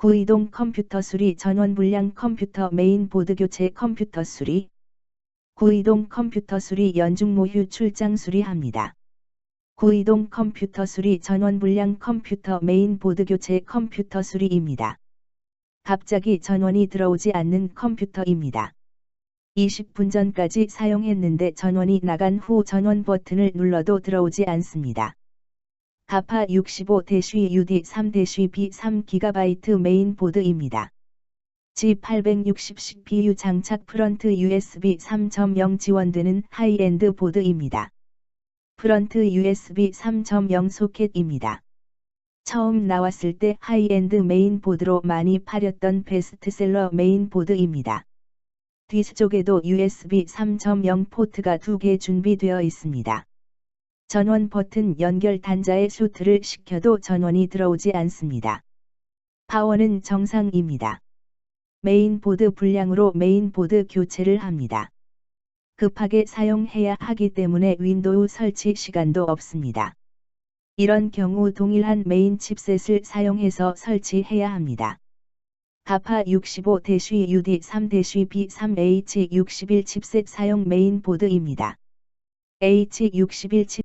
구이동 컴퓨터 수리 전원 불량 컴퓨터 메인보드 교체 컴퓨터 수리 구이동 컴퓨터 수리 연중 모휴 출장 수리합니다. 구이동 컴퓨터 수리 전원 불량 컴퓨터 메인보드 교체 컴퓨터 수리입니다. 갑자기 전원이 들어오지 않는 컴퓨터입니다. 20분 전까지 사용했는데 전원이 나간 후 전원 버튼을 눌러도 들어오지 않습니다. 가파 65-UD 3-B 3GB 메인보드입니다. G860 CPU 장착 프런트 USB 3.0 지원되는 하이엔드 보드입니다. 프런트 USB 3.0 소켓입니다. 처음 나왔을 때 하이엔드 메인보드로 많이 팔렸던 베스트셀러 메인보드입니다. 뒤쪽에도 USB 3.0 포트가 두 개 준비되어 있습니다. 전원 버튼 연결 단자에 슈트를 시켜도 전원이 들어오지 않습니다. 파워는 정상입니다. 메인보드 불량으로 메인보드 교체를 합니다. 급하게 사용해야 하기 때문에 윈도우 설치 시간도 없습니다. 이런 경우 동일한 메인 칩셋을 사용해서 설치해야 합니다. 가파 65-UD 3-B3H61 칩셋 사용 메인보드입니다. H61 칩